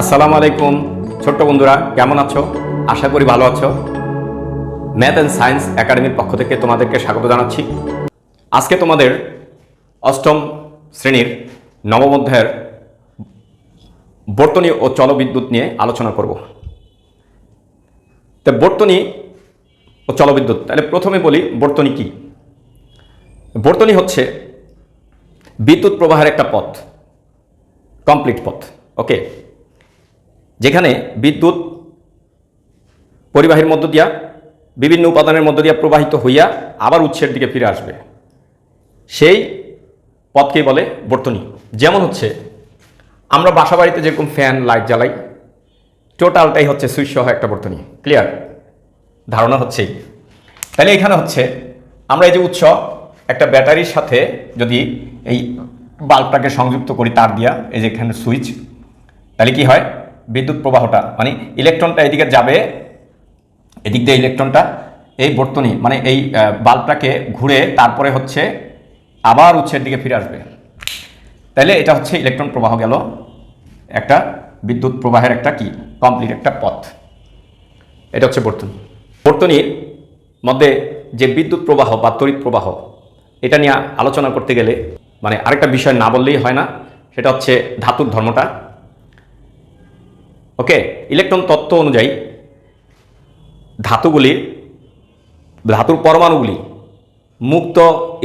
আসসালামু আলাইকুম, ছোট্ট বন্ধুরা, কেমন আছো? আশা করি ভালো আছো। ম্যাথ অ্যান্ড সায়েন্স একাডেমির পক্ষ থেকে তোমাদেরকে স্বাগত জানাচ্ছি। আজকে তোমাদের অষ্টম শ্রেণির নবম অধ্যায়ের বর্তনী ও চলবিদ্যুৎ নিয়ে আলোচনা করব। তো বর্তনী ও চলবিদ্যুৎ, তাহলে প্রথমে বলি বর্তনী কি? বর্তনী হচ্ছে বিদ্যুৎ প্রবাহের একটা পথ, কমপ্লিট পথ, ওকে? যেখানে বিদ্যুৎ পরিবাহীর মধ্য দিয়া, বিভিন্ন উপাদানের মধ্য দিয়া প্রবাহিত হইয়া আবার উৎসের দিকে ফিরে আসবে। সেই পথকেই বলে বর্তনী। যেমন হচ্ছে, আমরা বাসা বাড়িতে যেরকম ফ্যান, লাইট জ্বালাই, টোটালটাই হচ্ছে সুইচ সহ একটা বর্তনী। ক্লিয়ার? ধারণা হচ্ছেই। তাহলে এখানে হচ্ছে, আমরা এই যে উৎস, একটা ব্যাটারির সাথে যদি এই বাল্বটাকে সংযুক্ত করি তার দিয়া, এই যে এখানে সুইচ, তাহলে কি হয়? বিদ্যুৎ প্রবাহটা মানে ইলেকট্রনটা এদিকে যাবে, এদিক দিয়ে ইলেকট্রনটা এই বর্তনী মানে এই বাল্বটাকে ঘুরে তারপরে হচ্ছে আবার উৎসের দিকে ফিরে আসবে। তাহলে এটা হচ্ছে ইলেকট্রন প্রবাহ গেল, একটা বিদ্যুৎ প্রবাহের একটা কি? কমপ্লিট একটা পথ। এটা হচ্ছে বর্তনী। বর্তনীর মধ্যে যে বিদ্যুৎ প্রবাহ বা তড়িৎ প্রবাহ, এটা নিয়ে আলোচনা করতে গেলে মানে আরেকটা বিষয় না বললেই হয় না, সেটা হচ্ছে ধাতুর ধর্মটা। ওকে ইলেকট্রন তত্ত্ব অনুযায়ী ধাতুগুলির ধাতুর পরমাণুগুলি মুক্ত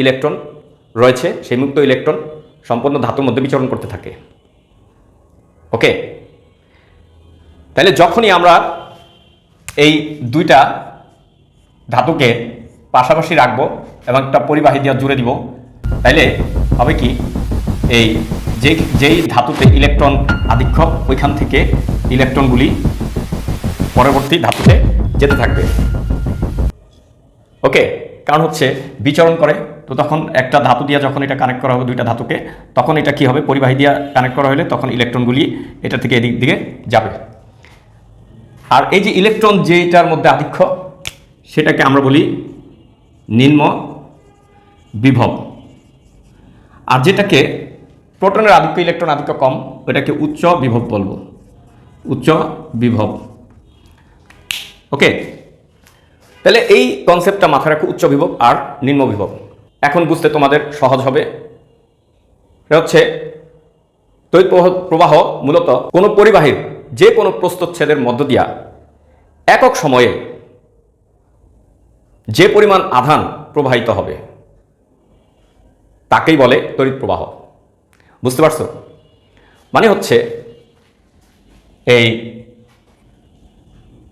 ইলেকট্রন রয়েছে, সেই মুক্ত ইলেকট্রন সম্পূর্ণ ধাতুর মধ্যে বিচরণ করতে থাকে। ওকে তাহলে যখনই আমরা এই দুইটা ধাতুকে পাশাপাশি রাখব এবং একটা পরিবাহী দিয়ে জুড়ে দিব তাইলে হবে কি? এই যে যেই ধাতুতে ইলেকট্রন আধিক্য, ওইখান থেকে ইলেকট্রনগুলি পরবর্তী ধাতুতে যেতে থাকবে। ওকে, কারণ হচ্ছে বিচরণ করে, তো তখন একটা ধাতু দিয়ে যখন এটা কানেক্ট করা হবে দুইটা ধাতুকে, তখন এটা কি হবে? পরিবাহী দিয়ে কানেক্ট করা হলে তখন ইলেকট্রনগুলি এটা থেকে এদিক দিকে যাবে। আর এই যে ইলেকট্রন যেটার মধ্যে আধিক্য, সেটাকে আমরা বলি নিম্ন বিভব। আর যেটাকে প্রোটনের আধিক্য ইলেকট্রন আধিক্য কম ওটাকে উচ্চ বিভব বলব। উচ্চ বিভব। ওকে, তাহলে এই কনসেপ্টটা মাথায় রাখো, উচ্চ বিভব আর নিম্ন বিভব। এখন বুঝতে তোমাদের সহজ হবে। এটা হচ্ছে তড়িৎ প্রবাহ- মূলত কোনো পরিবাহীর যে কোনো প্রস্তচ্ছেদের মধ্য দিয়া একক সময়ে যে পরিমাণ আধান প্রবাহিত হবে, তাকেই বলে তড়িৎ প্রবাহ। বুঝতে পারছ? মানে হচ্ছে এই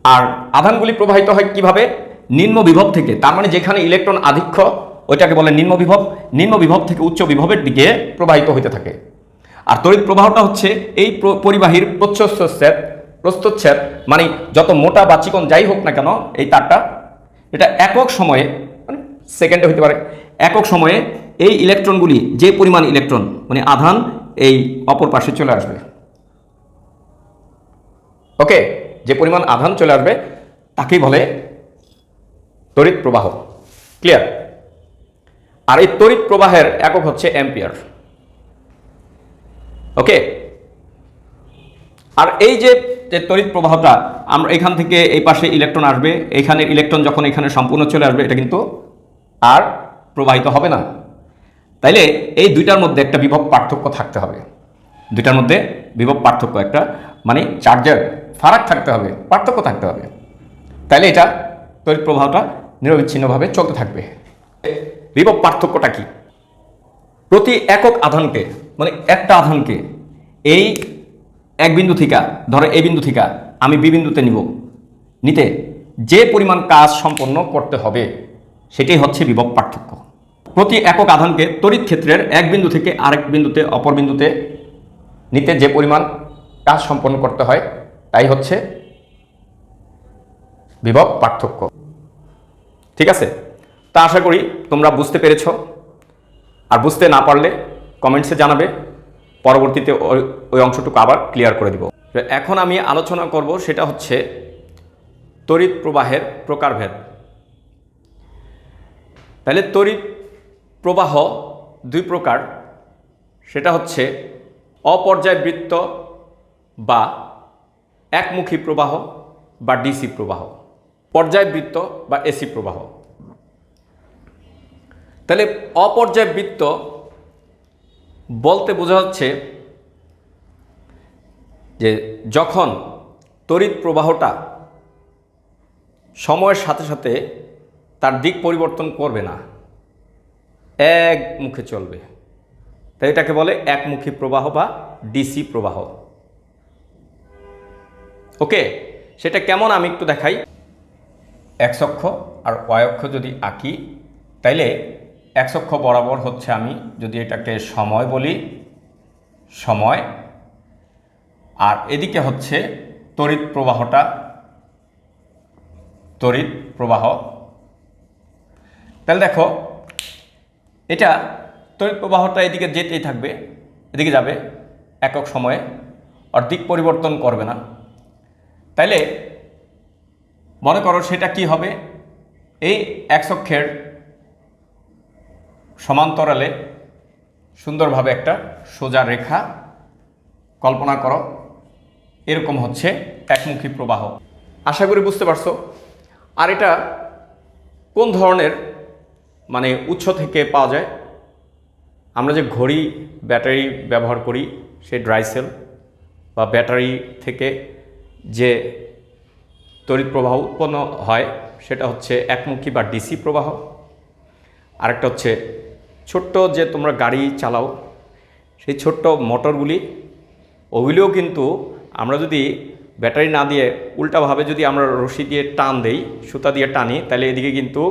আর আধানগুলি প্রবাহিত হয় কীভাবে? নিম্ন বিভব থেকে। তার মানে যেখানে ইলেকট্রন আধিক্য, ওইটাকে বলে নিম্ন বিভব। নিম্ন বিভব থেকে উচ্চ বিভবের দিকে প্রবাহিত হইতে থাকে। আর তড়িৎ প্রবাহটা হচ্ছে এই প্র- পরিবাহীর প্রচ্ছচ্ছেদ প্রস্তচ্ছেদ মানে যত মোটা বা চিকন যাই হোক না কেন, এই তারটা, এটা একক সময়ে মানে সেকেন্ডে হতে পারে, একক সময়ে এই ইলেকট্রনগুলি যে পরিমাণ ইলেকট্রন মানে আধান, এই অপর পাশে চলে আসবে। ওকে, যে পরিমাণ আধান চলে আসবে, তাকেই বলে তড়িৎ প্রবাহ। ক্লিয়ার আর এই তড়িৎ প্রবাহের একক হচ্ছে অ্যাম্পিয়ার। ওকে? আর এই যে তড়িৎ প্রবাহটা, আমরা এখান থেকে এই পাশে ইলেকট্রন আসবে, এখানে ইলেকট্রন যখন এখানে সম্পূর্ণ চলে আসবে, এটা কিন্তু আর প্রবাহিত হবে না। তাইলে এই দুইটার মধ্যে একটা বিভব পার্থক্য থাকতে হবে। দুইটার মধ্যে বিভব পার্থক্য একটা মানে চার্জার ফারাক থাকতে হবে, পার্থক্য থাকতে হবে। তাইলে এটা তড়িৎ প্রবাহটা নিরবিচ্ছিন্নভাবে চলতে থাকবে। বিভব পার্থক্যটা কি? প্রতি একক আধানকে মানে একটা আধানকে এই এক বিন্দু থিকা, ধরো এই বিন্দু থিকা, আমি বি বিন্দুতে নিব। নিতে যে পরিমাণ কাজ সম্পন্ন করতে হবে, সেটাই হচ্ছে বিভব পার্থক্য। প্রতি একক আধানকে তড়িৎ ক্ষেত্রের এক বিন্দু থেকে আরেক বিন্দুতে, অপর বিন্দুতে নিতে যে পরিমাণ কাজ সম্পন্ন করতে হয়, তাই হচ্ছে বিভব পার্থক্য। ঠিক আছে? তা আশা করি তোমরা বুঝতে পেরেছ। আর বুঝতে না পারলে কমেন্টসে জানাবে। পরবর্তীতে ওই- অংশটুকু আবার ক্লিয়ার করে দিব। এখন আমি আলোচনা করব সেটা হচ্ছে তড়িৎ প্রবাহের প্রকারভেদ। তাহলে তড়িৎ প্রবাহ দুই প্রকার। সেটা হচ্ছে অপর্যায়বৃত্ত বা একমুখী প্রবাহ বা ডিসি প্রবাহ। পর্যায়বৃত্ত বা এসি প্রবাহ। তাহলে অপর্যায়বৃত্ত বলতে বোঝা যাচ্ছে যে যখন তড়িৎ প্রবাহটা সময়ের সাথে সাথে তার দিক পরিবর্তন করবে না এক মুখে চলবে। তাই এটাকে বলে একমুখী প্রবাহ বা ডিসি প্রবাহ। ওকে, সেটা কেমন আমি একটু দেখাই। এক অক্ষ আর অক্ষ যদি আঁকি, তাইলে এক অক্ষ বরাবর হচ্ছে আমি যদি এটাকে সময় বলি, সময়, আর এদিকে হচ্ছে তড়িৎ প্রবাহটা, তড়িৎ প্রবাহ। তাহলে দেখো এটা তড়িৎ প্রবাহটা এদিকে যেতেই থাকবে, এদিকে যাবে একক সময়ে আর দিক পরিবর্তন করবে না। তাইলে মনে করো সেটা কি হবে? এই এক অক্ষের সমান্তরালে সুন্দরভাবে একটা সোজা রেখা কল্পনা করো, এরকম হচ্ছে একমুখী প্রবাহ। আশা করি বুঝতে পারছ। আর এটা কোন ধরনের মানে উৎস থেকে পাওয়া যায়। আমরা যে ঘড়ি, ব্যাটারি ব্যবহার করি সেই ড্রাই সেল বা ব্যাটারি থেকে যে তড়িৎ প্রবাহ উৎপন্ন হয়, সেটা হচ্ছে একমুখী বা ডিসি প্রবাহ। আরেকটা হচ্ছে ছোট্ট যে তোমরা গাড়ি চালাও, সেই ছোট্ট মোটরগুলি, ওগুলিও কিন্তু আমরা যদি ব্যাটারি না দিয়ে উল্টাভাবে যদি আমরা রশি দিয়ে টান দেই, সুতা দিয়ে টানি, তাহলে এদিকে কিন্তু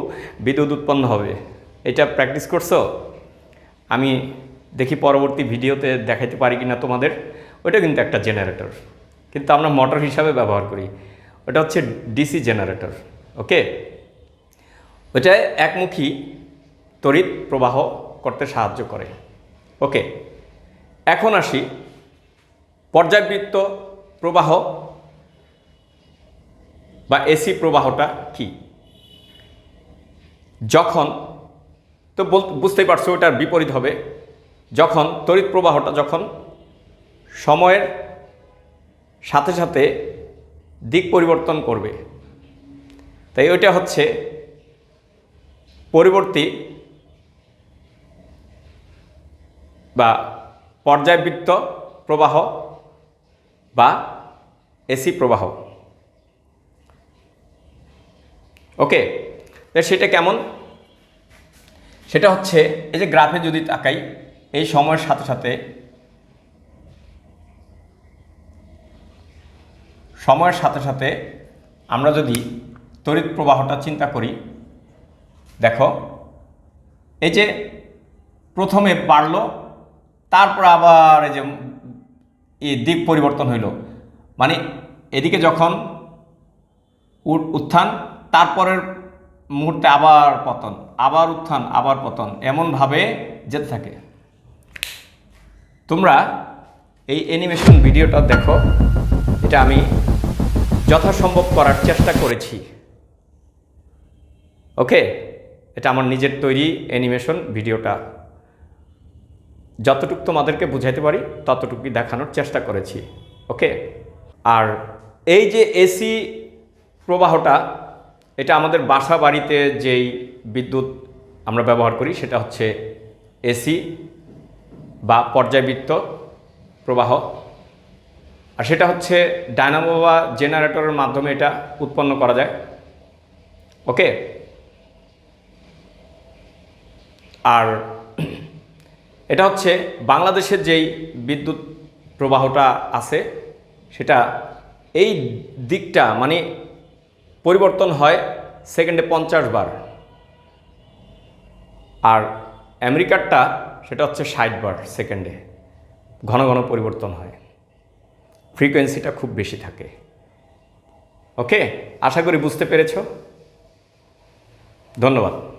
বিদ্যুৎ উৎপন্ন হবে। এটা প্র্যাকটিস করছ? আমি দেখি পরবর্তী ভিডিওতে দেখাইতে পারি কি না তোমাদের। ওটা কিন্তু একটা জেনারেটর কিন্তু আমরা মোটর হিসাবে ব্যবহার করি। ওটা হচ্ছে ডিসি জেনারেটর ওকে? ওটা একমুখী তড়িৎ প্রবাহ করতে সাহায্য করে, ওকে? এখন আসি। পর্যায়বৃত্ত প্রবাহ বা এসি প্রবাহটা কি? যখন, তো বুঝতেই পারছ ওটার বিপরীত হবে। যখন তড়িৎ প্রবাহটা যখন সময়ের সাথে সাথে দিক পরিবর্তন করবে, তাই ওইটা হচ্ছে পরিবর্তী বা পর্যায়বৃত্ত প্রবাহ বা এসি প্রবাহ। ওকে সেটা কেমন? সেটা হচ্ছে, এই যে গ্রাফে যদি তাকাই, এই সময়ের সাথে সাথে সময়ের সাথে সাথে আমরা যদি তড়িৎ প্রবাহটা চিন্তা করি, দেখো, এই যে প্রথমে বাড়লো, তারপর আবার এই যে এই দিক পরিবর্তন হইল। মানে এদিকে যখন উত্থান তারপরের মুহূর্তে আবার পতন, আবার উত্থান, আবার পতন, এমনভাবে যেতে থাকে। তোমরা এই অ্যানিমেশন ভিডিওটা দেখো, এটা আমি যথাসম্ভব করার চেষ্টা করেছি। ওকে? এটা আমার নিজের তৈরি অ্যানিমেশন ভিডিওটা যতটুকু তোমাদেরকে বুঝাইতে পারি ততটুকুই দেখানোর চেষ্টা করেছি। ওকে? আর এই যে এসি প্রবাহটা এটা আমাদের বাসা বাড়িতে যেই বিদ্যুৎ আমরা ব্যবহার করি, সেটা হচ্ছে এসি বা পর্যায়বৃত্ত প্রবাহ। আর সেটা হচ্ছে ডায়নামো বা জেনারেটরের মাধ্যমে এটা উৎপন্ন করা যায়। ওকে? আর এটা হচ্ছে বাংলাদেশের যেই বিদ্যুৎ প্রবাহটা আছে, সেটা এই দিকটা মানে পরিবর্তন হয় সেকেন্ডে পঞ্চাশ বার। আর আমেরিকারটা সেটা হচ্ছে ষাট বার সেকেন্ডে। ঘন ঘন পরিবর্তন হয়। ফ্রিকোয়েন্সিটা খুব বেশি থাকে। ওকে? আশা করি বুঝতে পেরেছ। ধন্যবাদ।